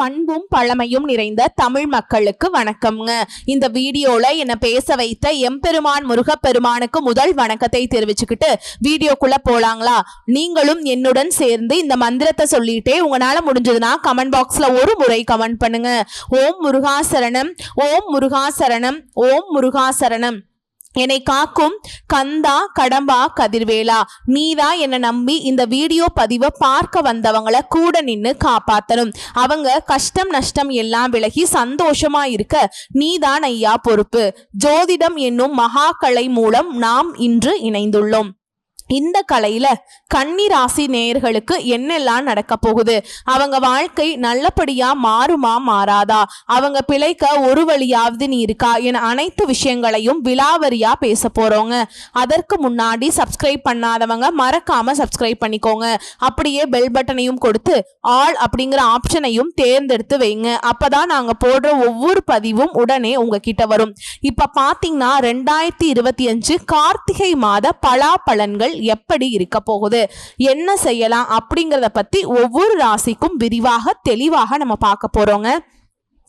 பண்பும் பழமையும் நிறைந்த தமிழ் மக்களுக்கு வணக்கம்ங்க. இந்த வீடியோல என்ன பேச வைத்த எம்பெருமான் முருகப்பெருமானுக்கு முதல் வணக்கத்தை தெரிவிச்சுக்கிட்டு வீடியோக்குள்ள போலாங்களா? நீங்களும் என்னுடன் சேர்ந்து இந்த மந்திரத்தை சொல்லிட்டே உங்களால முடிஞ்சதுன்னா கமெண்ட் பாக்ஸ்ல ஒரு முறை கமெண்ட் பண்ணுங்க. ஓம் முருகாசரணம் ஓம் முருகாசரணம் ஓம் முருகாசரணம். என்னை காக்கும் கந்தா கடம்பா கதிர்வேலா. நீதான் என்னை நம்பி இந்த வீடியோ பதிவை பார்க்க வந்தவங்கள கூட நின்று காப்பாத்தணும். அவங்க கஷ்டம் நஷ்டம் எல்லாம் விலகி சந்தோஷமா இருக்க நீதான் ஐயா பொறுப்பு. ஜோதிடம் என்னும் மகாக்கலை மூலம் நாம் இன்று இணைந்துள்ளோம். இந்த கலையில கன்னி ராசி நேயர்களுக்கு என்னெல்லாம் நடக்க போகுது? அவங்க வாழ்க்கை நல்லபடியா மாறுமா மாறாதா? அவங்க பிழைக்க ஒரு வழியாவது நீ இருக்கா? என அனைத்து விஷயங்களையும் விலாவரியா பேச போறோங்க. அதற்கு முன்னாடி சப்ஸ்கிரைப் பண்ணாதவங்க மறக்காம சப்ஸ்கிரைப் பண்ணிக்கோங்க. அப்படியே பெல் பட்டனையும் கொடுத்து ஆல் அப்படிங்கிற ஆப்ஷனையும் தேர்ந்தெடுத்து வைங்க. அப்பதான் நாங்க போடுற ஒவ்வொரு பதிவும் உடனே உங்ககிட்ட வரும். இப்ப பாத்தீங்கன்னா ரெண்டாயிரத்தி இருபத்தி அஞ்சு கார்த்திகை மாத பலாபலன்கள் எப்படி இருக்க போகுது? என்ன செய்யலாம்? அப்படிங்கிறத பத்தி ஒவ்வொரு ராசிக்கும் விரிவாக தெளிவாக நம்ம பார்க்க போறோங்க.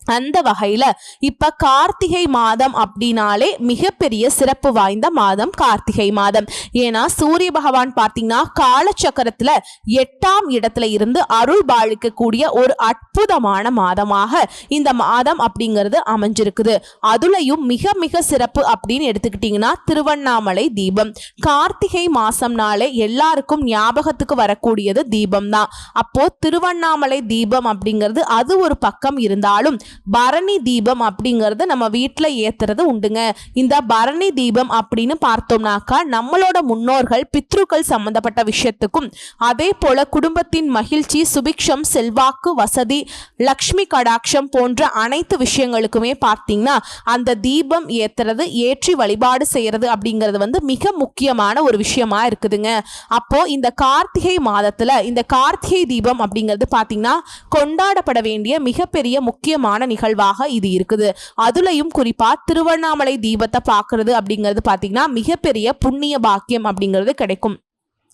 அந்த வகையில் இப்போ கார்த்திகை மாதம் அப்படின்னாலே மிகப்பெரிய சிறப்பு வாய்ந்த மாதம் கார்த்திகை மாதம். ஏன்னா சூரிய பகவான் பார்த்தீங்கன்னா காலச்சக்கரத்தில் எட்டாம் இடத்துல இருந்து அருள் பாலிக்கக்கூடிய ஒரு அற்புதமான மாதமாக இந்த மாதம் அப்படிங்கிறது அமைஞ்சிருக்குது. அதுலேயும் மிக மிக சிறப்பு அப்படின்னு எடுத்துக்கிட்டிங்கன்னா திருவண்ணாமலை தீபம். கார்த்திகை மாசம்னாலே எல்லாருக்கும் ஞாபகத்துக்கு வரக்கூடியது தீபம் தான் அப்போ திருவண்ணாமலை தீபம் அப்படிங்கிறது அது ஒரு பக்கம் இருந்தாலும் பரணி தீபம் அப்படிங்கிறது நம்ம வீட்டில் ஏத்துறது உண்டுங்க. இந்த பரணி தீபம் அப்படின்னு பார்த்தோம்னாக்கா நம்மளோட முன்னோர்கள் பித்ருக்கள் சம்பந்தப்பட்ட விஷயத்துக்கும் அதே போல குடும்பத்தின் மகிழ்ச்சி சுபிக்ஷம் செல்வாக்கு வசதி லக்ஷ்மி கடாட்சம் போன்ற அனைத்து விஷயங்களுக்குமே பார்த்தீங்கன்னா அந்த தீபம் ஏத்துறது ஏற்றி வழிபாடு செய்கிறது அப்படிங்கிறது வந்து மிக முக்கியமான ஒரு விஷயமா இருக்குதுங்க. அப்போ இந்த கார்த்திகை மாதத்தில் இந்த கார்த்திகை தீபம் அப்படிங்கிறது பார்த்தீங்கன்னா கொண்டாடப்பட வேண்டிய மிகப்பெரிய முக்கியமான நிகழ்வாக இது இருக்குது. அதுலயும் குறிப்பா திருவண்ணாமலை தீபத்தை பார்க்கறது அப்படிங்கிறது பார்த்தீங்கன்னா மிகப்பெரிய புண்ணிய பாக்கியம் அப்படிங்கிறது கிடைக்கும்.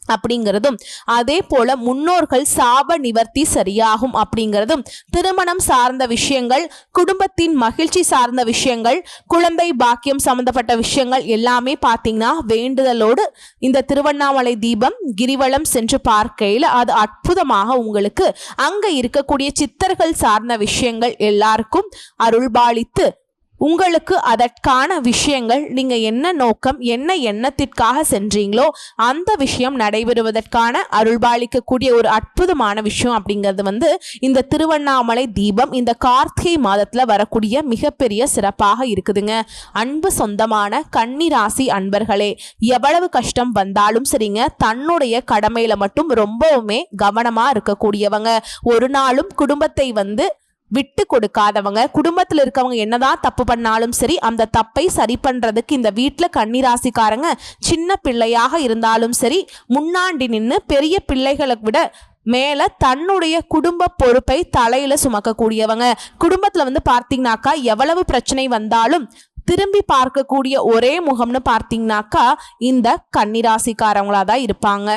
அப்படிங்கிறதும் அதே போல முன்னோர்கள் சாப நிவர்த்தி சரியாகும் அப்படிங்கிறதும் திருமணம் சார்ந்த விஷயங்கள் குடும்பத்தின் மகிழ்ச்சி சார்ந்த விஷயங்கள் குழந்தை பாக்கியம் சம்பந்தப்பட்ட விஷயங்கள் எல்லாமே பார்த்தீங்கன்னா வேண்டுதலோடு இந்த திருவண்ணாமலை தீபம் கிரிவலம் சென்று பார்க்கையில் அது அற்புதமாக உங்களுக்கு அங்க இருக்கக்கூடிய சித்தர்கள் சார்ந்த விஷயங்கள் எல்லாருக்கும் அருள்பாலித்து உங்களுக்கு அதற்கான விஷயங்கள் நீங்கள் என்ன நோக்கம் என்ன எண்ணத்திற்காக சென்றீங்களோ அந்த விஷயம் நடைபெறுவதற்கான அருள்பாலிக்கக்கூடிய ஒரு அற்புதமான விஷயம் அப்படிங்கிறது வந்து இந்த திருவண்ணாமலை தீபம் இந்த கார்த்திகை மாதத்தில் வரக்கூடிய மிகப்பெரிய சிறப்பாக இருக்குதுங்க. அன்பு சொந்தமான கன்னிராசி அன்பர்களே எவ்வளவு கஷ்டம் வந்தாலும் சரிங்க தன்னுடைய கடமையில மட்டும் ரொம்பவுமே கவனமாக இருக்கக்கூடியவங்க. ஒரு நாளும் குடும்பத்தை வந்து விட்டு கொடுக்காதவங்க குடும்பத்தில் இருக்கவங்க என்னதான் தப்பு பண்ணாலும் சரி அந்த தப்பை சரி பண்ணுறதுக்கு இந்த வீட்டில் கன்னிராசிக்காரங்க சின்ன பிள்ளையாக இருந்தாலும் சரி முன்னாடி நின்று பெரிய பிள்ளைகளை விட மேலே தன்னுடைய குடும்ப பொறுப்பை தலையில் சுமக்கக்கூடியவங்க. குடும்பத்தில் வந்து பார்த்தீங்கன்னாக்கா எவ்வளவு பிரச்சனை வந்தாலும் திரும்பி பார்க்கக்கூடிய ஒரே முகம்னு பார்த்தீங்கன்னாக்கா இந்த கன்னிராசிக்காரங்களா தான் இருப்பாங்க.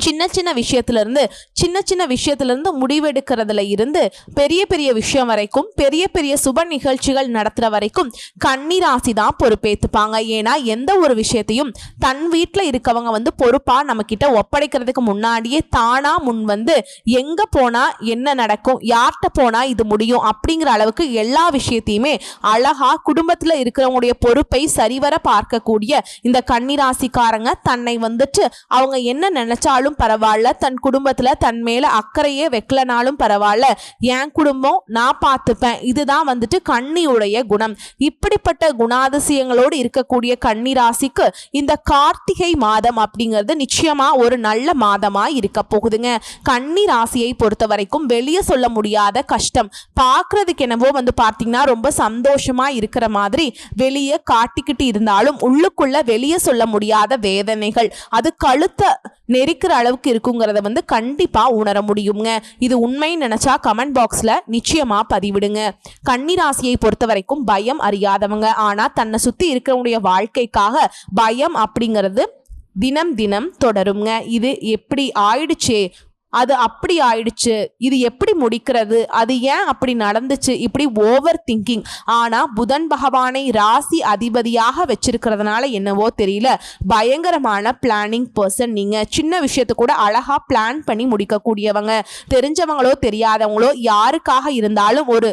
சின்ன சின்ன விஷயத்துலேருந்து சின்ன சின்ன விஷயத்துலேருந்து முடிவெடுக்கிறதுல இருந்து பெரிய பெரிய விஷயம் வரைக்கும் பெரிய பெரிய சுப நிகழ்ச்சிகள் நடத்துகிற வரைக்கும் கன்னிராசி தான் பொறுப்பேற்றுப்பாங்க ஏன்னா எந்த ஒரு விஷயத்தையும் தன் வீட்டில் இருக்கவங்க வந்து பொறுப்பாக நம்மக்கிட்ட ஒப்படைக்கிறதுக்கு முன்னாடியே தானாக முன் வந்து எங்கே போனால் என்ன நடக்கும் யார்கிட்ட போனால் இது முடியும் அப்படிங்கிற அளவுக்கு எல்லா விஷயத்தையுமே அழகாக குடும்பத்தில் இருக்கிறவங்களுடைய பொறுப்பை சரிவர பார்க்கக்கூடிய இந்த கன்னிராசிக்காரங்க தன்னை வந்துட்டு அவங்க என்ன நினைச்சாலும் பரவாயில்ல. தன் குடும்பத்துல தன் மேல அக்கறையே வைக்கலனாலும் பரவாயில்ல. என் குடும்பம் நான் பார்த்துப்பேன். இதுதான் வந்துட்டு கண்ணியுடைய குணம். இப்படிப்பட்ட குணாதிசயங்களோடு இருக்கக்கூடிய கன்னி ராசிக்கு இந்த கார்த்திகை மாதம் அப்படிங்கிறது நிச்சயமா ஒரு நல்ல மாதமா இருக்க போகுதுங்க. கன்னி ராசியை பொறுத்த வரைக்கும் வெளியே சொல்ல முடியாத கஷ்டம். பார்க்கறதுக்கு என்னவோ வந்து பார்த்தீங்கன்னா ரொம்ப சந்தோஷமா இருக்கிற மாதிரி வெளியே காட்டிக்கிட்டு இருந்தாலும் உள்ளுக்குள்ள வெளியே சொல்ல முடியாத வேதனைகள். அது கழுத்தை நெரிக்கிற அளவுக்கு இருக்குங்கிறத வந்து கண்டிப்பாக உணர முடியுங்க. இது உண்மைன்னு நினச்சா கமெண்ட் பாக்ஸில் நிச்சயமாக பதிவிடுங்க. கன்னிராசியை பொறுத்த வரைக்கும் பயம் அறியாதவங்க. ஆனால் தன்னை சுற்றி இருக்கிறவங்களுடைய வாழ்க்கைக்காக பயம் அப்படிங்கிறது தினம் தினம் தொடருங்க. இது எப்படி ஆயிடுச்சே? அது அப்படி ஆயிடுச்சு. இது எப்படி முடிக்கிறது? அது ஏன் அப்படி நடந்துச்சு? இப்படி ஓவர் திங்கிங் ஆனால் புதன் பகவானை ராசி அதிபதியாக வச்சிருக்கிறதுனால என்னவோ தெரியல. பயங்கரமான பிளானிங் பர்சன் நீங்கள் சின்ன விஷயத்தை கூட அழகாக பிளான் பண்ணி முடிக்கக்கூடியவங்க. தெரிஞ்சவங்களோ தெரியாதவங்களோ யாருக்காக இருந்தாலும் ஒரு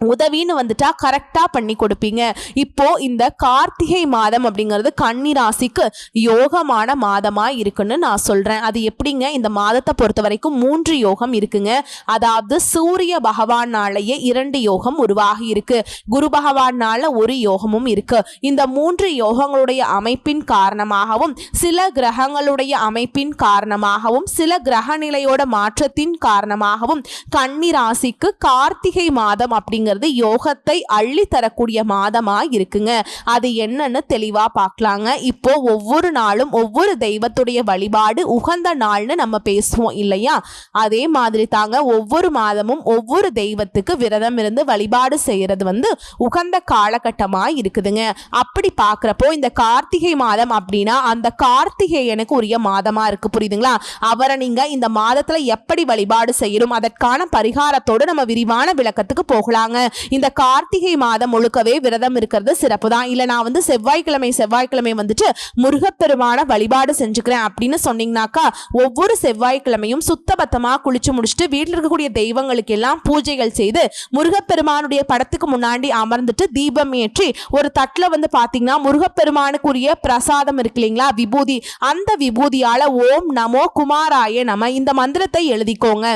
உதவின்னு வந்துட்டா கரெக்டாக பண்ணி கொடுப்பீங்க. இப்போ இந்த கார்த்திகை மாதம் அப்படிங்கிறது கன்னி ராசிக்கு யோகமான மாதமாக இருக்குன்னு நான் சொல்கிறேன் அது எப்படிங்க? இந்த மாதத்தை பொறுத்த வரைக்கும் மூன்று யோகம் இருக்குங்க. அதாவது சூரிய பகவானாலேயே இரண்டு யோகம் உருவாகி இருக்கு. குரு பகவானால ஒரு யோகமும் இருக்கு. இந்த மூன்று யோகங்களுடைய அமைப்பின் காரணமாகவும் சில கிரகங்களுடைய அமைப்பின் காரணமாகவும் சில கிரக நிலையோட மாற்றத்தின் காரணமாகவும் கன்னி ராசிக்கு கார்த்திகை மாதம் அப்படிங்கிறது யோகத்தை அள்ளி தரக்கூடிய மாதமா இருக்குங்க. அது என்னன்னு தெளிவா பார்க்கலாங்க இப்போ ஒவ்வொரு நாளும் ஒவ்வொரு தெய்வத்துடைய வழிபாடு உகந்த நாள்னு நம்ம பேசுவோம் இல்லையா? அதே மாதிரி தாங்க ஒவ்வொரு மாதமும் ஒவ்வொரு தெய்வத்துக்கு விரதம் இருந்து வழிபாடு செய்யறது வந்து உகந்த காலகட்டமா இருக்குதுங்க. அப்படி பார்க்குறப்போ இந்த கார்த்திகை மாதம் அப்படின்னா அந்த கார்த்திகேயனுக்கு உரிய மாதமா இருக்கு. புரியுதுங்களா? அவரை நீங்க இந்த மாதத்துல எப்படி வழிபாடு செய்யணும்? அதற்கான பரிகாரத்தோடு நம்ம விரிவான விளக்கத்துக்கு போகலாங்க. இந்த கார்த்திகை மாதம் முழுக்கவே விரதம் இருக்கிறது சிறப்பு தான் இல்லை நான் வந்து செவ்வாய்க்கிழமை செவ்வாய்க்கிழமை வந்துட்டு முருகப்பெருமான வழிபாடு செஞ்சுக்கிறேன் அப்படின்னு சொன்னீங்கனாக்கா ஒவ்வொரு செவ்வாய்க்கிழமையும் சுத்தபத்தமாக குளிச்சு முடிச்சுட்டு வீட்டில் இருக்கக்கூடிய தெய்வங்களுக்கு எல்லாம் பூஜைகள் செய்து முருகப்பெருமானுடைய படத்துக்கு முன்னாடி அமர்ந்துட்டு தீபம் ஏற்றி ஒரு தட்டில் வந்து பார்த்தீங்கன்னா முருகப்பெருமானுக்குரிய பிரசாதம் இருக்கு இல்லைங்களா? விபூதி. அந்த விபூதியால ஓம் நமோ குமாராய நம. இந்த மந்திரத்தை எழுதிக்கோங்க.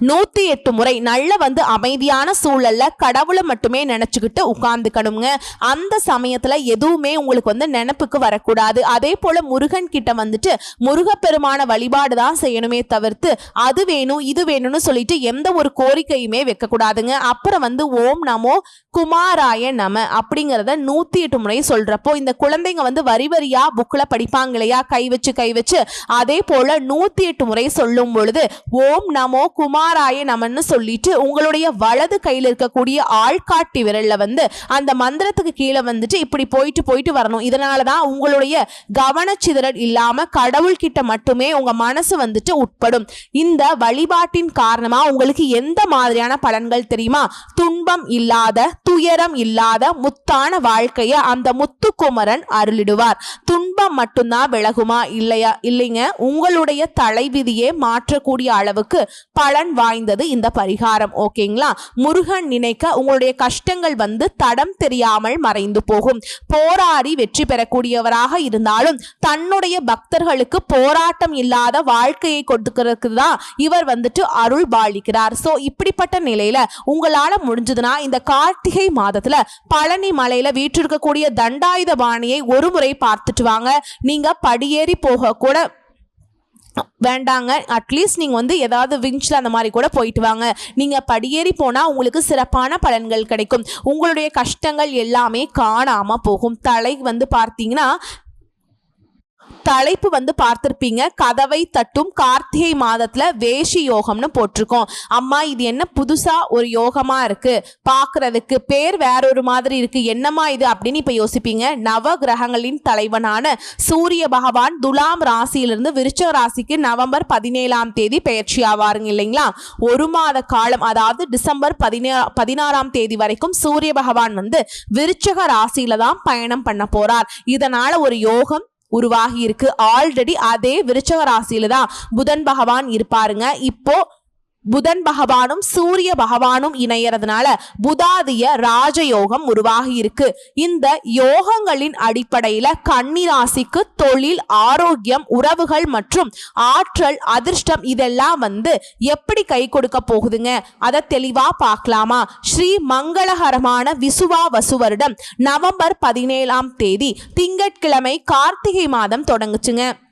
நூத்தி எட்டு முறை நல்ல வந்து அமைதியான சூழல்ல கடவுளை மட்டுமே நினைச்சுக்கிட்டு உட்கார்ந்துக்கணுங்க. அந்த சமயத்துல எதுவுமே உங்களுக்கு வந்து நினப்புக்கு வரக்கூடாது. அதே போல முருகன் கிட்ட வந்துட்டு முருகப்பெருமான வழிபாடு தான் செய்யணுமே தவிர்த்து அது வேணும் இது வேணும்னு சொல்லிட்டு எந்த ஒரு கோரிக்கையுமே வைக்கக்கூடாதுங்க. அப்புறம் வந்து ஓம் நமோ குமாராய நம அப்படிங்கிறத நூத்தி எட்டு முறை சொல்றப்போ இந்த குழந்தைங்க வந்து வரி வரியா புக்கில் படிப்பாங்க இல்லையா? கை வச்சு கை வச்சு. அதே போல நூத்தி எட்டு முறை சொல்லும் பொழுது ஓம் நமோ குமாராய நமன்னு சொல்லிட்டு உங்களுடைய வலது கையில் இருக்கக்கூடிய ஆள்காட்டி விரல்ல வந்து அந்த மந்திரத்துக்கு கீழே வந்துட்டு இப்படி போயிட்டு போயிட்டு வரணும். இதனால தான் உங்களுடைய கவனச்சிதறல் இல்லாம கடவுள்கிட்ட மட்டுமே உங்க மனசு வந்துட்டு உட்படும். இந்த வழிபாட்டின் காரணமா உங்களுக்கு எந்த மாதிரியான பலன்கள் தெரியுமா? துன்பம் இல்லாத துயரம் இல்லாத முத்தான வாழ்க்கையை அந்த முத்துக்குமரன் அருளிடுவார். துன்பம் மட்டும்தான் விலகுமா? இல்லையா? இல்லைங்க. உங்களுடைய தலைவிதியே மாற்றக்கூடிய அளவுக்கு பலன் வாய்ந்தது இந்த பரிகாரம் ஓகேங்களா? முருகன் நினைக்க உங்களுடைய கஷ்டங்கள் வந்து தடம் தெரியாமல் மறைந்து போகும். போராடி வெற்றி பெறக்கூடியவராக இருந்தாலும் தன்னுடைய பக்தர்களுக்கு போராட்டம் இல்லாத வாழ்க்கையை கொடுக்கறதுக்கு தான் இவர் வந்துட்டு அருள் பாலிக்கிறார். ஸோ இப்படிப்பட்ட நிலையில உங்களால முடிஞ்சதுன்னா இந்த கார்த்திகை மாதத்துல பழனி மலையில வீற்றிருக்கக்கூடிய தண்டாயுத பாணியை ஒரு முறை பார்த்துட்டு வாங்க. நீங்க படியேறி போக கூட வேண்டாங்க. அட்லீஸ்ட் நீங்கள் வந்து ஏதாவது விஞ்சில் அந்த மாதிரி கூட போயிட்டு வாங்க. நீங்கள் படியேறி போனால் உங்களுக்கு சிறப்பான பலன்கள் கிடைக்கும். உங்களுடைய கஷ்டங்கள் எல்லாமே காணாமல் போகும். தலை வந்து பார்த்தீங்கன்னா தலைப்பு வந்து பார்த்துருப்பீங்க. கதவை தட்டும் கார்த்திகை மாதத்துல வேஷி யோகம்னு போட்டிருக்கோம். அம்மா இது என்ன புதுசா ஒரு யோகமா இருக்கு? பாக்குறதுக்கு பேர் வேற ஒரு மாதிரி இருக்கு. என்னம்மா இது அப்படின்னு இப்ப யோசிப்பீங்க. நவ கிரகங்களின் தலைவனான சூரிய பகவான் துலாம் ராசியிலிருந்து விருச்சக ராசிக்கு நவம்பர் பதினேழாம் தேதி பயிற்சி ஆவாருங்க இல்லைங்களா? ஒரு மாத காலம் அதாவது டிசம்பர் பதினே பதினாறாம் தேதி வரைக்கும் சூரிய பகவான் வந்து விருச்சக ராசியில தான் பயணம் பண்ண போறார். இதனால ஒரு யோகம் உருவாகி இருக்கு ஆல்ரெடி அதே விருச்சக ராசியில தான் புதன் பகவான் இருப்பாருங்க. இப்போ புதன் பகவானும் சூரிய பகவானும் இணையறதுனால புதாதிய ராஜயோகம் உருவாகி இருக்கு. இந்த யோகங்களின் அடிப்படையில கன்னி ராசிக்கு தொழில் ஆரோக்கியம் உறவுகள் மற்றும் ஆற்றல் அதிர்ஷ்டம் இதெல்லாம் வந்து எப்படி கை கொடுக்க போகுதுங்க? அதை தெளிவா பார்க்கலாமா? ஸ்ரீ மங்களகரமான விசுவா வசு வருடம் நவம்பர் பதினேழாம் தேதி திங்கட்கிழமை கார்த்திகை மாதம் தொடங்குச்சுங்க.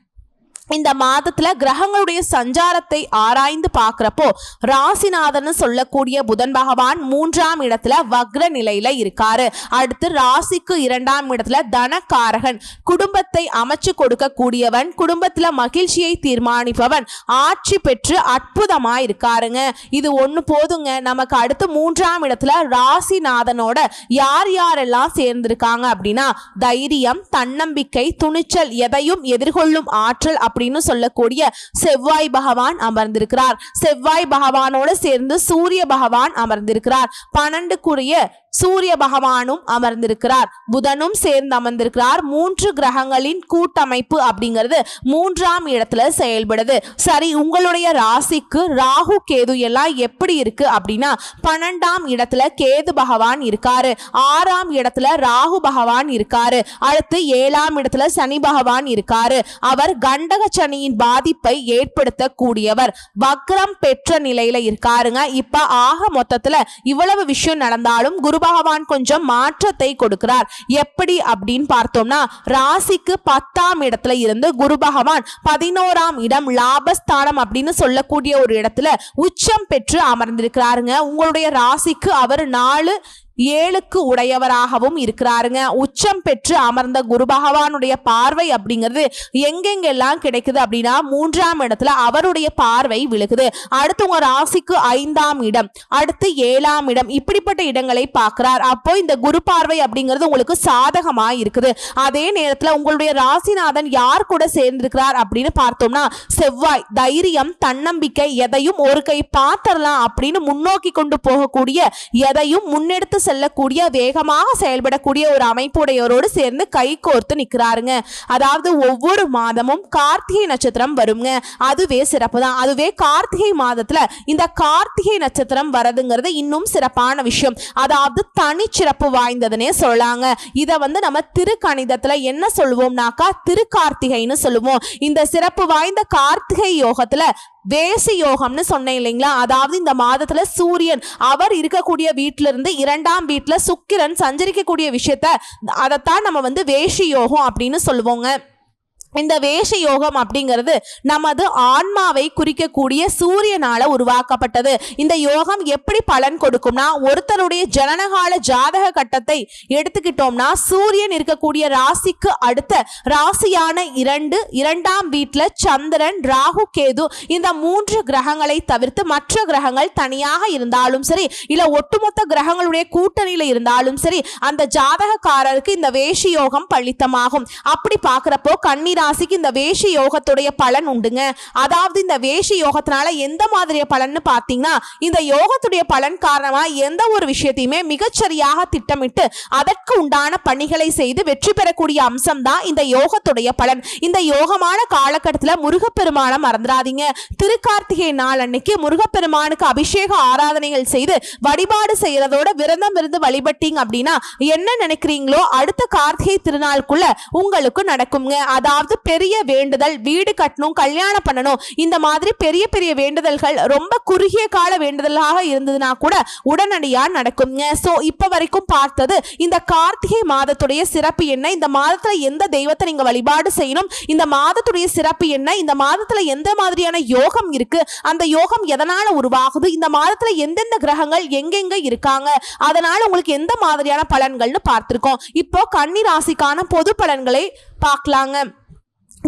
இந்த மாதத்துல கிரகங்களுடைய சஞ்சாரத்தை ஆராய்ந்து பாக்குறப்போ ராசிநாதன் சொல்லக்கூடிய புதன் பகவான் மூன்றாம் இடத்துல வக்ர நிலையில இருக்காரு. அடுத்து ராசிக்கு இரண்டாம் இடத்துல தனக்காரகன். குடும்பத்தை அமைச்சு கொடுக்க கூடியவன் குடும்பத்துல மகிழ்ச்சியை தீர்மானிப்பவன் ஆட்சி பெற்று அற்புதமா இருக்காருங்க இது ஒண்ணு போதுங்க. நமக்கு அடுத்து மூன்றாம் இடத்துல ராசிநாதனோட யார் யாரெல்லாம் சேர்ந்திருக்காங்க அப்படின்னா தைரியம் தன்னம்பிக்கை துணிச்சல் எதையும் எதிர்கொள்ளும் ஆற்றல் அப்படின்னு சொல்லக்கூடிய செவ்வாய் பகவான் அமர்ந்திருக்கிறார். செவ்வாய் பகவானோட சேர்ந்து சூரிய பகவான் அமர்ந்திருக்கிறார். பன்னெண்டுக்குரிய சூரிய பகவானும் அமர்ந்திருக்கிறார். புதனும் சேர்ந்து அமர்ந்திருக்கிறார். மூன்று கிரகங்களின் கூட்டமைப்பு அப்படிங்கிறது மூன்றாம் இடத்துல செயல்படுது. சரி உங்களுடைய ராசிக்கு ராகு கேது எல்லாம் எப்படி இருக்கு அப்படின்னா பன்னெண்டாம் இடத்துல கேது பகவான் இருக்காரு. ஆறாம் இடத்துல ராகு பகவான் இருக்காரு. அடுத்து ஏழாம் இடத்துல சனி பகவான் இருக்காரு. அவர் கண்டக சனியின் பாதிப்பை ஏற்படுத்தக்கூடியவர். வக்ரம் பெற்ற நிலையில இருக்காருங்க. இப்ப ஆக மொத்தத்துல இவ்வளவு விஷயம் நடந்தாலும் குரு பகவான் கொஞ்சம் மாற்றத்தை கொடுக்கிறார். எப்படி அப்படின்னு பார்த்தோம்னா ராசிக்கு பத்தாம் இடத்துல இருந்து குரு பகவான் பதினோராம் இடம் லாபஸ்தானம் அப்படின்னு சொல்லக்கூடிய ஒரு இடத்துல உச்சம் பெற்று அமர்ந்திருக்கிறாருங்க. உங்களுடைய ராசிக்கு அவர் நாலு ஏழுக்கு உடையவராகவும் இருக்கிறாருங்க. உச்சம் பெற்று அமர்ந்த குரு பகவானுடைய பார்வை அப்படிங்கிறது எங்கெங்கெல்லாம் கிடைக்குது அப்படின்னா மூன்றாம் இடத்துல அவருடைய பார்வை விழுகுது. அடுத்து உங்க ராசிக்கு ஐந்தாம் இடம் அடுத்து ஏழாம் இடம் இப்படிப்பட்ட இடங்களை பார்க்கிறார். அப்போ இந்த குரு பார்வை அப்படிங்கிறது உங்களுக்கு சாதகமா இருக்குது. அதே நேரத்துல உங்களுடைய ராசிநாதன் யார் கூட சேர்ந்திருக்கிறார் அப்படின்னு பார்த்தோம்னா செவ்வாய் தைரியம் தன்னம்பிக்கை எதையும் ஒரு கை பார்த்தரலாம் அப்படின்னு முன்னோக்கி கொண்டு போகக்கூடிய எதையும் முன்னெடுத்து செல்லக்கூடிய வேகமாக செயல்படக்கூடிய ஒரு அமைப்புடையவரோடு சேர்ந்து கை கோர்த்து நிற்கிறாருங்க. அதாவது ஒவ்வொரு மாதமும் கார்த்திகை நட்சத்திரம் வருங்க. அதுவே சிறப்பு தான் அதுவே கார்த்திகை மாதத்துல இந்த கார்த்திகை நட்சத்திரம் வரதுங்கிறது இன்னும் சிறப்பான விஷயம். அதாவது தனிச்சிறப்பு வாய்ந்ததுன்னே சொல்லாங்க இதை வந்து நம்ம திருக்கணிதத்துல என்ன சொல்லுவோம்னாக்கா திருக்கார்த்திகைன்னு சொல்லுவோம். இந்த சிறப்பு வாய்ந்த கார்த்திகை யோகத்துல வேசி யோகம்னு சொன்னேன் இல்லைங்களா? அதாவது இந்த மாதத்துல சூரியன் அவர் இருக்கக்கூடிய வீட்டிலிருந்து இருந்து ஏழாம் வீட்டில் சுக்கிரன் சஞ்சரிக்கக்கூடிய விஷயத்த அதைத்தான் நம்ம வந்து வேஷி யோகம் அப்படின்னு சொல்லுவோங்க. இந்த வேஷ யோகம் அப்படிங்கிறது நமது ஆன்மாவை குறிக்கக்கூடிய சூரியனால உருவாக்கப்பட்டது. இந்த யோகம் எப்படி பலன் கொடுக்கும்னா ஒருத்தருடைய ஜனனகால ஜாதக கட்டத்தை எடுத்துக்கிட்டோம்னா சூரியன் இருக்கக்கூடிய ராசிக்கு அடுத்த ராசியான இரண்டு இரண்டாம் வீட்டில் சந்திரன் ராகு கேது இந்த மூன்று கிரகங்களை தவிர்த்து மற்ற கிரகங்கள் தனியாக இருந்தாலும் சரி இல்லை ஒட்டுமொத்த கிரகங்களுடைய கூட்டணியில் இருந்தாலும் சரி அந்த ஜாதகக்காரருக்கு இந்த வேஷ யோகம் பழித்தமாகும் அப்படி பார்க்குறப்போ கன்னி ராசிக்கு இந்த வேஷி யோகத்துடைய பலன் உண்டுங்க. அதாவது இந்த வேஷி யோகத்தினால எந்த மாதிரிய பலன்னு பார்த்தீங்கன்னா இந்த யோகத்துடைய பலன் காரணமா எந்த ஒரு விஷயத்தையுமே மிகச்சரியாக திட்டமிட்டு அதற்கு உண்டான பணிகளை செய்து வெற்றி பெறக்கூடிய அம்சம் தான் இந்த யோகத்துடைய பலன். இந்த யோகமான காலகட்டத்தில் முருகப்பெருமானை மறந்துடாதீங்க. திருக்கார்த்திகை நாள் அன்னைக்கு முருகப்பெருமானுக்கு அபிஷேக ஆராதனைகள் செய்து வழிபாடு செய்யறதோட விரதம் இருந்து வழிபட்டீங்க அப்படின்னா என்ன நினைக்கிறீங்களோ அடுத்த கார்த்திகை திருநாளுக்குள்ள உங்களுக்கு நடக்குங்க. அதாவது பெரிய வேண்டுதல் வீடு கட்டணும் கல்யாணம் பண்ணணும் இந்த மாதிரி பெரிய பெரிய வேண்டுதல்கள் ரொம்ப குறுகிய கால வேண்டுதலாக இருந்ததுன்னா கூட உடனடியாக நடக்குங்க ஸோ இப்போ வரைக்கும் பார்த்தது இந்த கார்த்திகை மாதத்துடைய சிறப்பு என்ன? இந்த மாதத்தில் எந்த தெய்வத்தை நீங்கள் வழிபாடு செய்யணும்? இந்த மாதத்துடைய சிறப்பு என்ன? இந்த மாதத்தில் எந்த மாதிரியான யோகம் இருக்கு? அந்த யோகம் எதனால் உருவாகுது? இந்த மாதத்தில் எந்தெந்த கிரகங்கள் எங்கெங்க இருக்காங்க? அதனால் உங்களுக்கு எந்த மாதிரியான பலன்கள்னு பார்த்துருக்கோம். இப்போ கன்னி ராசிக்கான பொது பலன்களை பார்க்கலாங்க.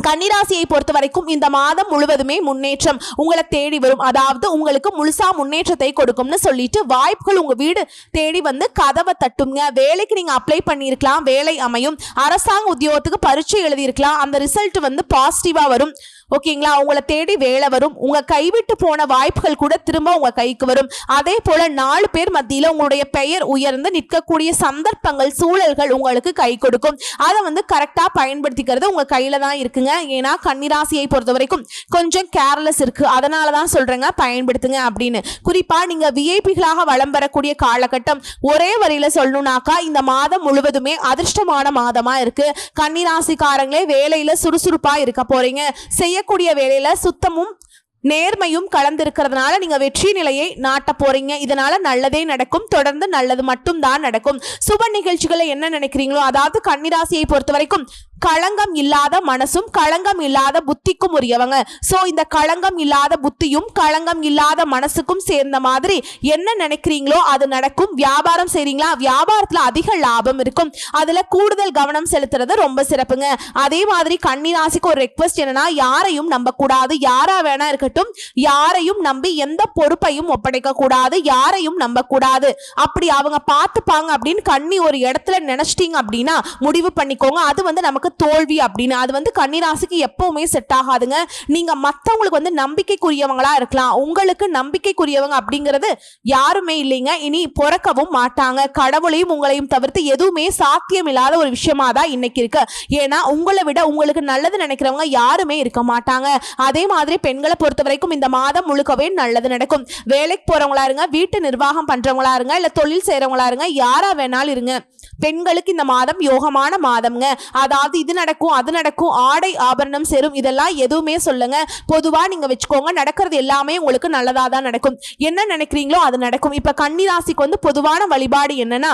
கன்னிராசியை பொறுத்த வரைக்கும் இந்த மாதம் முழுவதுமே முன்னேற்றம் உங்களை தேடி வரும். அதாவது உங்களுக்கு முழுசா முன்னேற்றத்தை கொடுக்கும்னு சொல்லிட்டு வாய்ப்புகள் உங்க வீடு தேடி வந்து கதவை தட்டுங்க. வேலைக்கு நீங்க அப்ளை பண்ணியிருக்கலாம். வேலை அமையும். அரசாங்க உத்தியோகத்துக்கு பரீட்சை எழுதியிருக்கலாம். அந்த ரிசல்ட் வந்து பாசிட்டிவா வரும். ஓகேங்களா? உங்களை தேடி வேலை வரும். உங்க கைவிட்டு போன வாய்ப்புகள் கூட திரும்ப உங்க கைக்கு வரும். அதே போல நாலு பேர் மத்தியில உங்களுடைய பெயர் உயர்ந்து நிற்கக்கூடிய சந்தர்ப்பங்கள் சூழல்கள் உங்களுக்கு கை கொடுக்கும். அதை வந்து கரெக்டா பயன்படுத்திக்கிறது உங்க கையில தான் இருக்குங்க. ஏன்னா கன்னிராசியை பொறுத்த வரைக்கும் கொஞ்சம் கேர்லெஸ் இருக்கு. அதனால தான் சொல்றேங்க பயன்படுத்துங்க அப்படின்னு. குறிப்பா நீங்க விஐபிகளாக வளம் பெறக்கூடிய காலகட்டம் ஒரே வரியில சொல்லணும்னாக்கா இந்த மாதம் முழுவதுமே அதிர்ஷ்டமான மாதமா இருக்கு. கன்னிராசிக்காரங்களே வேலையில சுறுசுறுப்பா இருக்க போறீங்க. செய்யக்கூடிய வேலையில சுத்தமும் நேர்மையும் கலந்திருக்கிறதுனால நீங்க வெற்றி நிலையை நாட்ட போறீங்க. இதனால நல்லதே நடக்கும். தொடர்ந்து நல்லது மட்டும் தான் நடக்கும். சுப நிகழ்ச்சிகளை என்ன நினைக்கிறீங்களோ அதாவது கன்னிராசியை பொறுத்த வரைக்கும் களங்கம் இல்லாத மனசும் களங்கம் இல்லாத புத்திக்கும் உரியவங்க. ஸோ இந்த களங்கம் இல்லாத புத்தியும் களங்கம் இல்லாத மனசுக்கும் சேர்ந்த மாதிரி என்ன நினைக்கிறீங்களோ அது நடக்கும். வியாபாரம் செய்றீங்களா? வியாபாரத்தில் அதிக லாபம் இருக்கும். அதில் கூடுதல் கவனம் செலுத்துறது ரொம்ப சிறப்புங்க. அதே மாதிரி கன்னிராசிக்கு ஒரு ரெக்வஸ்ட் என்னன்னா யாரையும் நம்பக்கூடாது. யாராக யாரா வேணா இருக்கட்டும் யாரையும் நம்பி எந்த பொறுப்பையும் ஒப்படைக்க கூடாது யாரையும் நம்பக்கூடாது. அப்படி அவங்க பார்த்துப்பாங்க அப்படின்னு கண்ணி ஒரு இடத்துல நினைச்சிட்டீங்க அப்படின்னா முடிவு பண்ணிக்கோங்க. அது வந்து நமக்கு உங்களுக்கு தோல்வி அப்படின்னு. அது வந்து கன்னிராசிக்கு எப்பவுமே செட் ஆகாதுங்க. நீங்க மத்தவங்களுக்கு வந்து நம்பிக்கைக்குரியவங்களா இருக்கலாம். உங்களுக்கு நம்பிக்கைக்குரியவங்க அப்படிங்கிறது யாருமே இல்லைங்க. இனி பிறக்கவும் மாட்டாங்க. கடவுளையும் உங்களையும் தவிர்த்து எதுவுமே சாத்தியம் இல்லாத ஒரு விஷயமா தான் இன்னைக்கு இருக்கு. ஏன்னா உங்களை விட உங்களுக்கு நல்லது நினைக்கிறவங்க யாருமே இருக்க மாட்டாங்க. அதே மாதிரி பெண்களை பொறுத்த வரைக்கும் இந்த மாதம் முழுக்கவே நல்லது நடக்கும். வேலைக்கு போறவங்களா இருங்க வீட்டு நிர்வாகம் பண்றவங்களா இருங்க இல்ல தொழில் செய்யறவங்களா இருங்க யாரா வேணாலும் இருங்க. பெண்களுக்கு இந்த மாதம் யோகமான மாதம்ங்க. அதாவது இது நடக்கும் அது நடக்கும் ஆடை ஆபரணம் சேரும் இதெல்லாம் எதுவுமே சொல்லுங்க. பொதுவா நீங்க வச்சுக்கோங்க நடக்கிறது எல்லாமே உங்களுக்கு நல்லதா தான் நடக்கும். என்ன நினைக்கிறீங்களோ அது நடக்கும். இப்ப கன்னி ராசிக்கு வந்து பொதுவான வழிபாடு என்னன்னா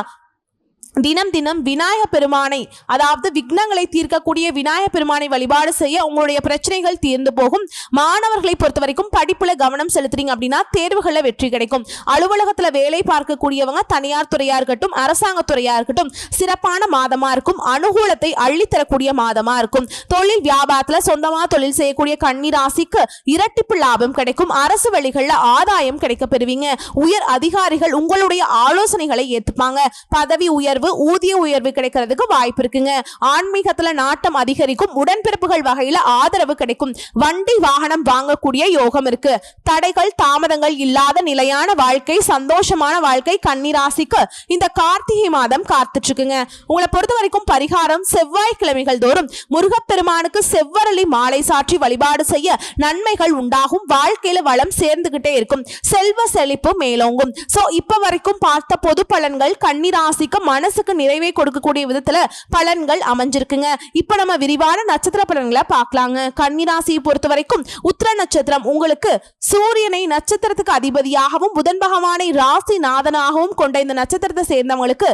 தினம் தினம் விநாயக பெருமானை அதாவது விக்னங்களை தீர்க்கக்கூடிய விநாயக பெருமானை வழிபாடு செய்ய உங்களுடைய பிரச்சனைகள் தீர்ந்து போகும். மாணவர்களை பொறுத்த வரைக்கும் படிப்புல கவனம் செலுத்துறீங்க அப்படின்னா தேர்வுகளில் வெற்றி கிடைக்கும். அலுவலகத்தில் வேலை பார்க்கக்கூடியவங்க தனியார் துறையா இருக்கட்டும் அரசாங்க துறையா இருக்கட்டும் சிறப்பான மாதமா இருக்கும். அனுகூலத்தை அள்ளித்தரக்கூடிய மாதமா இருக்கும். தொழில் வியாபாரத்துல சொந்தமா தொழில் செய்யக்கூடிய கண்ணீராசிக்கு இரட்டிப்பு லாபம் கிடைக்கும். அரசு வழிகளில் ஆதாயம் கிடைக்க பெறுவீங்க உயர் அதிகாரிகள் உங்களுடைய ஆலோசனைகளை ஏற்றுப்பாங்க பதவி உயர்வு ஊதிய உயர்வு கிடைக்கிறதுக்கு வாய்ப்பு இருக்குங்க. ஆன்மீகத்துல நாட்டம் அதிகரிக்கும் உடன்பிறப்புகள் வகையில ஆதரவு கிடைக்கும். வண்டி வாகனம் வாங்கக்கூடிய யோகம் இருக்கு. தடைகள் தாமதங்கள் இல்லாத நிலையான வாழ்க்கை சந்தோஷமான வாழ்க்கை கன்னிராசிக்கு இந்த கார்த்திகை மாதம் காத்துட்டு இருக்குங்க உங்களை பொறுத்த வரைக்கும் பரிகாரம் செவ்வாய்க்கிழமைகள் தோறும் முருகப்பெருமானுக்கு செவ்வரளி மாலை சாற்றி வழிபாடு செய்ய நன்மைகள் உண்டாகும். வாழ்க்கையில வளம் சேர்ந்துகிட்டே இருக்கும். செல்வ செழிப்பு மேலோங்கும். சோ இப்ப வரைக்கும் பார்த்த பொது பலன்கள் கன்னிராசிக்கு மனசுக்கு நிறைவை கொடுக்கக்கூடிய விதத்துல பலன்கள் அமைஞ்சிருக்குங்க. இப்ப நம்ம விரிவான நட்சத்திர பலன்களை பார்க்கலாங்க. கன்னிராசியை பொறுத்த வரைக்கும் உத்திர நட்சத்திரம் உங்களுக்கு சூரியனை நட்சத்திரத்துக்கு அதிபதியாகவும் புதன் பகவானை ராசி நாதனாகவும் கொண்ட இந்த நட்சத்திரத்தை சேர்ந்தவங்களுக்கு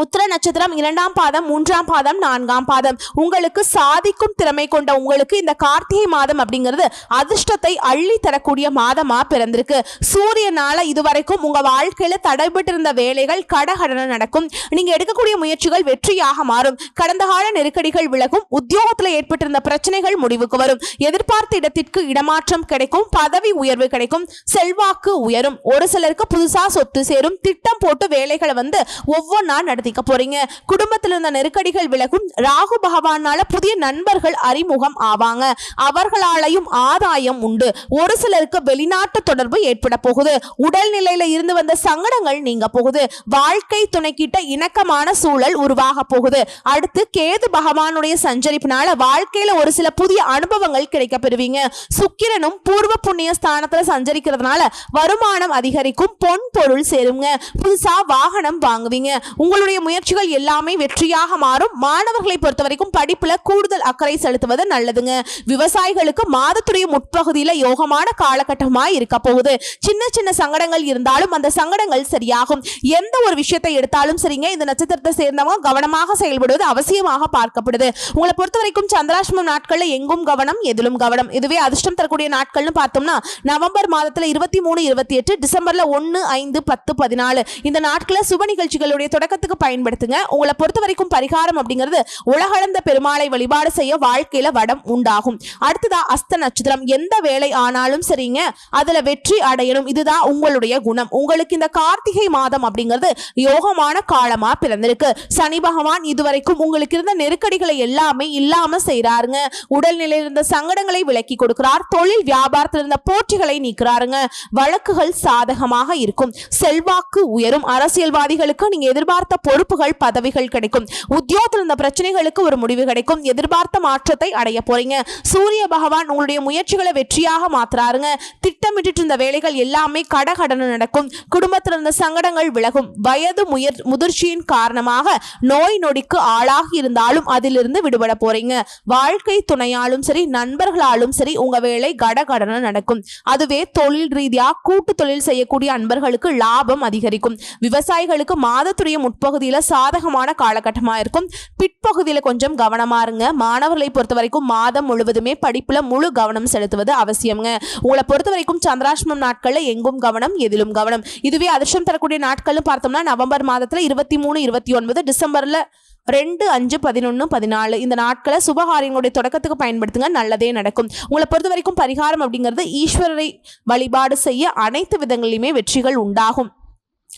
உத்திர நட்சத்திரம் இரண்டாம் பாதம் மூன்றாம் பாதம் நான்காம் பாதம். உங்களுக்கு சாதிக்கும் திறமை கொண்ட உங்களுக்கு இந்த கார்த்திகை மாதம் அப்படிங்கிறது அதிர்ஷ்டத்தை அள்ளி தரக்கூடிய மாதமா பிறந்திருக்கு. சூரியனால இதுவரைக்கும் உங்க வாழ்க்கையில தடைபட்டிருந்த வேலைகள் கடகடன நடக்கும். நீங்க எடுக்கக்கூடிய முயற்சிகள் வெற்றியாக மாறும். கடந்த கால நெருக்கடிகள் விலகும். உத்தியோகத்துல ஏற்பட்டிருந்த பிரச்சனைகள் முடிவுக்கு வரும். எதிர்பார்த்த இடத்திற்கு இடமாற்றம் கிடைக்கும். பதவி உயர்வு கிடைக்கும். செல்வாக்கு உயரும். ஒரு சிலருக்கு புதுசா சொத்து சேரும். திட்டம் போட்டு வேலைகளை வந்து ஒவ்வொன்றா பயன்படுத்திக்க போறீங்க. குடும்பத்தில் இருந்த நெருக்கடிகள் விலகும். ராகு பகவானால புதிய நண்பர்கள் அறிமுகம் ஆவாங்க. அவர்களாலையும் ஆதாயம் உண்டு. ஒரு சிலருக்கு வெளிநாட்டு தொடர்பு ஏற்பட போகுது. உடல்நிலையில இருந்து வந்த சங்கடங்கள் நீங்க போகுது. வாழ்க்கை துணைக்கிட்ட இணக்கமான சூழல் உருவாக போகுது. அடுத்து கேது பகவானுடைய சஞ்சரிப்பினால வாழ்க்கையில ஒரு சில புதிய அனுபவங்கள் கிடைக்க பெறுவீங்க சுக்கிரனும் பூர்வ புண்ணிய ஸ்தானத்துல சஞ்சரிக்கிறதுனால வருமானம் அதிகரிக்கும். பொன் பொருள் சேருங்க. புதுசா வாகனம் வாங்குவீங்க. உங்களுடைய முயற்சிகள் எல்லாமே வெற்றியாக மாறும். மாணவர்களை பொறுத்த வரைக்கும் படிப்புல கூடுதல் அக்கறை செலுத்துவது நல்லதுங்க. விவசாயிகளுக்கு மாதத்துடைய முற்பகுதியில யோகமான காலகட்டமா இருக்க போகுது. சின்ன சின்ன சங்கடங்கள் இருந்தாலும் அந்த சங்கடங்கள் சரியாகும். எந்த ஒரு விஷயத்தை எடுத்தாலும் சரிங்க இந்த நட்சத்திரத்தை சேர்ந்தவங்க கவனமாக செயல்படுவது அவசியமாக பார்க்கப்படுது. உங்களை பொறுத்த வரைக்கும் சந்திராஷ்டமம் நாட்கள்ல எங்கும் கவனம் எதிலும் கவனம். இதுவே அதிர்ஷ்டம் தரக்கூடிய நாட்கள்னு பார்த்தோம்னா நவம்பர் மாதத்துல இருபத்தி மூணு இருபத்தி எட்டு டிசம்பர்ல ஒன்னு ஐந்து பத்து பதினாலு. இந்த நாட்களை சுப நிகழ்ச்சிகளுடைய தொடக்கத்துக்கு பயன்படுத்துங்க. உங்களை பொறுத்த வரைக்கும் பரிகாரம் அப்படிங்கிறது உலகளந்த பெருமாளை வழிபாடு செய்ய வாழ்க்கையில வடம் உண்டாகும். அடுத்ததா அஸ்த நட்சத்திரம். எந்த வேலை ஆனாலும் சரிங்க அதுல வெற்றி அடையணும். இதுதான் உங்களுடைய குணம். உங்களுக்கு இந்த கார்த்திகை மாதம் அப்படிங்கிறது யோகமான காலமா பிறந்திருக்கு. சனி பகவான் இதுவரைக்கும் உங்களுக்கு இருந்த நெருக்கடிகளை எல்லாமே இல்லாம செய்யறாருங்க உடல்நிலையில் இருந்த சங்கடங்களை விலக்கி கொடுக்கிறார். தொழில் வியாபாரத்தில் இருந்த போட்டிகளை நீக்கிறாருங்க. வழக்குகள் சாதகமாக இருக்கும். செல்வாக்கு உயரும். அரசியல்வாதிகளுக்கு நீங்க எதிர்பார்த்த பொறுப்புகள் பதவிகள் கிடைக்கும். உத்தியோகத்தில் இருந்த பிரச்சனைகளுக்கு ஒரு முடிவு கிடைக்கும். எதிர்பார்த்த மாற்றத்தை அடைய போறீங்க. சூரிய பகவான் உங்களுடைய முயற்சிகளை வெற்றியாக மாத்துறாருங்க. திட்டமிட்டு இருந்த வேலைகள் எல்லாமே கடகடன நடக்கும். குடும்பத்தில் இருந்த சங்கடங்கள் விலகும். வயது முயற் முதிர்ச்சியின் காரணமாக நோய் நொடிக்கு ஆளாகி இருந்தாலும் அதிலிருந்து விடுபட போறீங்க. வாழ்க்கை துணையாலும் சரி நண்பர்களாலும் சரி உங்க வேலை கடகடன நடக்கும். அதுவே தொழில் ரீதியா கூட்டு தொழில் செய்யக்கூடிய அன்பர்களுக்கு லாபம் அதிகரிக்கும். விவசாயிகளுக்கு மாதத்துடைய பகுதியில் சாதகமான காலகட்டமா இருக்கும். பிற்பகுதியில கொஞ்சம் கவனமா இருங்க. மாணவர்களை பொறுத்த வரைக்கும் மாதம் முழுவதுமே படிப்பில் முழு கவனம் செலுத்துவது அவசியம்ங்க. உங்களை பொறுத்த வரைக்கும் சந்திராஷ்மம் நாட்களில் எங்கும் கவனம் எதிலும் கவனம். இதுவே அதிர்ஷ்டம் தரக்கூடிய நாட்கள்னு பார்த்தோம்னா நவம்பர் மாதத்தில் இருபத்தி மூணு இருபத்தி ஒன்பது டிசம்பர்ல ரெண்டு அஞ்சு பதினொன்று பதினாலு. இந்த நாட்களை சுபகாரியங்களுடைய தொடக்கத்துக்கு பயன்படுத்துங்க. நல்லதே நடக்கும். உங்களை பொறுத்த வரைக்கும் பரிகாரம் அப்படிங்கிறது ஈஸ்வரரை வழிபாடு செய்ய அனைத்து விதங்களிலுமே வெற்றிகள் உண்டாகும்.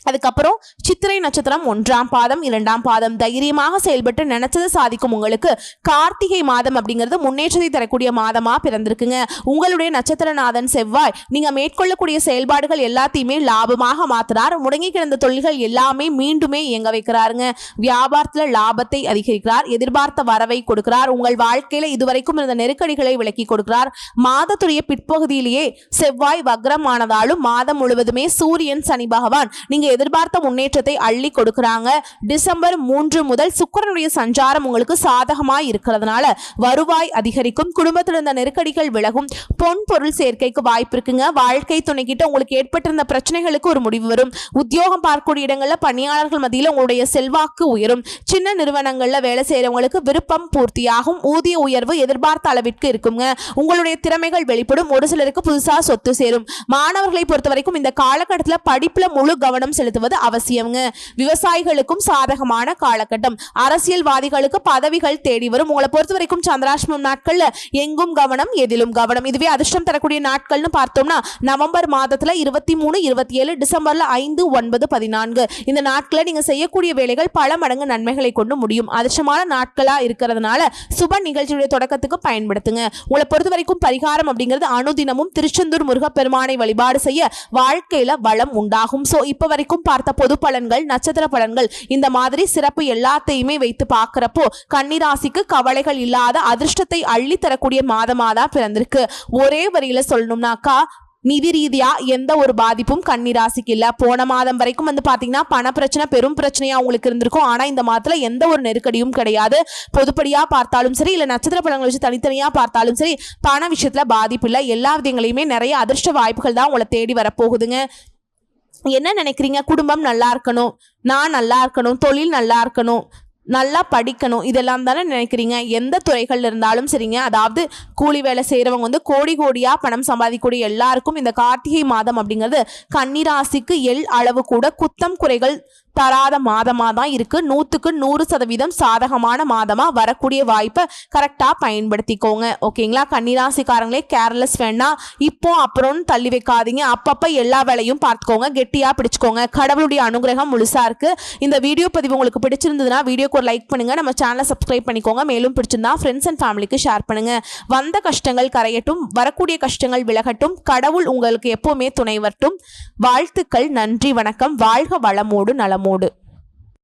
அதுக்கப்புறம் சித்திரை நட்சத்திரம் ஒன்றாம் பாதம் இரண்டாம் பாதம். தைரியமாக செயல்பட்டு நினைச்சதை சாதிக்கும் உங்களுக்கு கார்த்திகை மாதம் அப்படிங்கிறது முன்னேற்றத்தை தரக்கூடிய மாதமாக பிறந்திருக்குங்க. உங்களுடைய நட்சத்திரநாதன் செவ்வாய் நீங்கள் மேற்கொள்ளக்கூடிய செயல்பாடுகள் எல்லாத்தையுமே லாபமாக மாத்துறார். முடங்கி கிடந்த தொழில்கள் எல்லாமே மீண்டுமே இயங்க வைக்கிறாருங்க. வியாபாரத்தில் லாபத்தை அதிகரிக்கிறார் எதிர்பார்த்த வரவை கொடுக்கிறார் உங்கள் வாழ்க்கையில் இதுவரைக்கும் இருந்த நெருக்கடிகளை விலக்கி கொடுக்கிறார். மாதத்துடைய பிற்பகுதியிலேயே செவ்வாய் வக்ரமானதாலும் மாதம் முழுவதுமே சூரியன் சனி பகவான் நீங்கள் நீங்க எதிர்பார்த்த முன்னேற்றத்தை அள்ளி கொடுக்கறாங்க. டிசம்பர் மூன்று முதல் சுக்கிரனுடைய சஞ்சாரம் உங்களுக்கு சாதகமாய் இருக்கிறதுனால வருவாய் அதிகரிக்கும். குடும்பத்தில் இருந்த நெருக்கடிகள் விலகும். பொன் பொருள் சேர்க்கைக்கு வாய்ப்பு இருக்குங்க. வாழ்க்கை துணைக்கிட்ட உங்களுக்கு ஏற்பட்டிருந்த பிரச்சனைகளுக்கு ஒரு முடிவு வரும். உத்தியோகம் பார்க்கக்கூடிய இடங்கள்ல பணியாளர்கள் மத்தியில் உங்களுடைய செல்வாக்கு உயரும். சின்ன நிறுவனங்கள்ல வேலை செய்யறவங்களுக்கு விருப்பம் பூர்த்தியாகும். ஊதிய உயர்வு எதிர்பார்த்த அளவிற்கு இருக்குங்க. உங்களுடைய திறமைகள் வெளிப்படும். ஒரு சிலருக்கு புதுசா சொத்து சேரும். மாணவர்களை பொறுத்த வரைக்கும் இந்த காலகட்டத்தில் படிப்புல முழு கவனம் செலுத்துவது அவசியம்ங்க. விவசாயிகளுக்கும் சாதகமான காலகட்டம். அரசியல்வாதிகளுக்கு பதவிகள் தேடி வரும். உங்களை பொறுத்த வரைக்கும் சந்திராஷ்மம் நாட்கள்ல எங்கும் கவனம் எதிலும் கவனம். இதுவே அதிர்ஷ்டம் தரக்கூடிய நாட்கள்னு பார்த்தோம்னா நவம்பர் மாதத்துல இருபத்தி மூணு இருபத்தி ஏழு டிசம்பர்ல ஐந்து ஒன்பது பதினான்கு. இந்த நாட்களை நீங்க செய்யக்கூடிய வேலைகள் பல மடங்கு நன்மைகளை கொண்டு முடியும். அதிர்ஷ்டமான நாட்களா இருக்கிறதுனால சுப நிகழ்ச்சியுடைய தொடக்கத்துக்கு பயன்படுத்துங்க. உங்களை பொறுத்த வரைக்கும் பரிகாரம் அப்படிங்கிறது அனுதினமும் திருச்செந்தூர் முருகப்பெருமானை வழிபாடு செய்ய வாழ்க்கையில வளம் உண்டாகும். சோ இப்ப வரைக்கும் பார்த்த பொது பலன்கள் நட்சத்திர பலன்கள் இந்த மாதிரி சிறப்பு எல்லாத்தையுமே வைத்து பார்க்குறப்போ கன்னிராசிக்கு கவலைகள் இல்லாத அதிர்ஷ்டத்தை அள்ளி தரக்கூடிய மாதமாக தான் பிறந்திருக்கு. ஒரே வரியில சொல்லணும்னாக்கா நிதி ரீதியா எந்த ஒரு பாதிப்பும் கன்னிராசிக்கு இல்ல. போன மாதம் வரைக்கும் வந்து பாத்தீங்கன்னா பண பிரச்சனை பெரும் பிரச்சனையா உங்களுக்கு இருந்திருக்கும். ஆனா இந்த மாதத்துல எந்த ஒரு நெருக்கடியும் கிடையாது. பொதுப்படியா பார்த்தாலும் சரி இல்ல நட்சத்திர பலன்களை வச்சு தனித்தனியா பார்த்தாலும் சரி பண விஷயத்துல பாதிப்பு இல்லை. எல்லா விதங்களையுமே நிறைய அதிர்ஷ்ட வாய்ப்புகள் தான் உங்களை தேடி வரப்போகுதுங்க. என்ன நினைக்கிறீங்க? குடும்பம் நல்லா இருக்கணும் நான் நல்லா இருக்கணும் தொழில் நல்லா இருக்கணும் நல்லா படிக்கணும் இதெல்லாம் தானே நினைக்கிறீங்க? எந்த துறைகள் இருந்தாலும் சரிங்க. அதாவது கூலி வேலை செய்கிறவங்க வந்து கோடி கோடியாக பணம் சம்பாதிக்கக்கூடிய எல்லாருக்கும் இந்த கார்த்திகை மாதம் அப்படிங்கிறது கன்னிராசிக்கு எள் அளவு கூட குத்தம் குறைகள் தராத மாதமாக தான் இருக்குது நூற்றுக்கு நூறு சதவீதம் சாதகமான மாதமாக வரக்கூடிய வாய்ப்பை கரெக்டாக பயன்படுத்திக்கோங்க. ஓகேங்களா கன்னிராசிக்காரங்களே கேர்லெஸ் வேணா. இப்போ அப்புறம்னு தள்ளி வைக்காதீங்க. அப்பப்போ எல்லா வேலையும் பார்த்துக்கோங்க. கெட்டியாக பிடிச்சிக்கோங்க. கடவுளுடைய அனுகிரகம் முழுசாக இருக்குது இந்த வீடியோ பதிவு உங்களுக்கு பிடிச்சிருந்ததுன்னா வீடியோக்கு ஒரு லைக் பண்ணுங்க. நம்ம சேனலை சப்ஸ்கிரைப் பண்ணிக்கோங்க. மேலும் பிடிச்சிருந்தா ஃப்ரெண்ட்ஸ் அண்ட் ஃபேமிலிக்கு ஷேர் பண்ணுங்கள் வந்த கஷ்டங்கள் கரையட்டும். வரக்கூடிய கஷ்டங்கள் விலகட்டும். கடவுள் உங்களுக்கு எப்போவுமே துணை வரட்டும். வாழ்த்துக்கள். நன்றி. வணக்கம். வாழ்க வளமோடு நலமோடு మూడు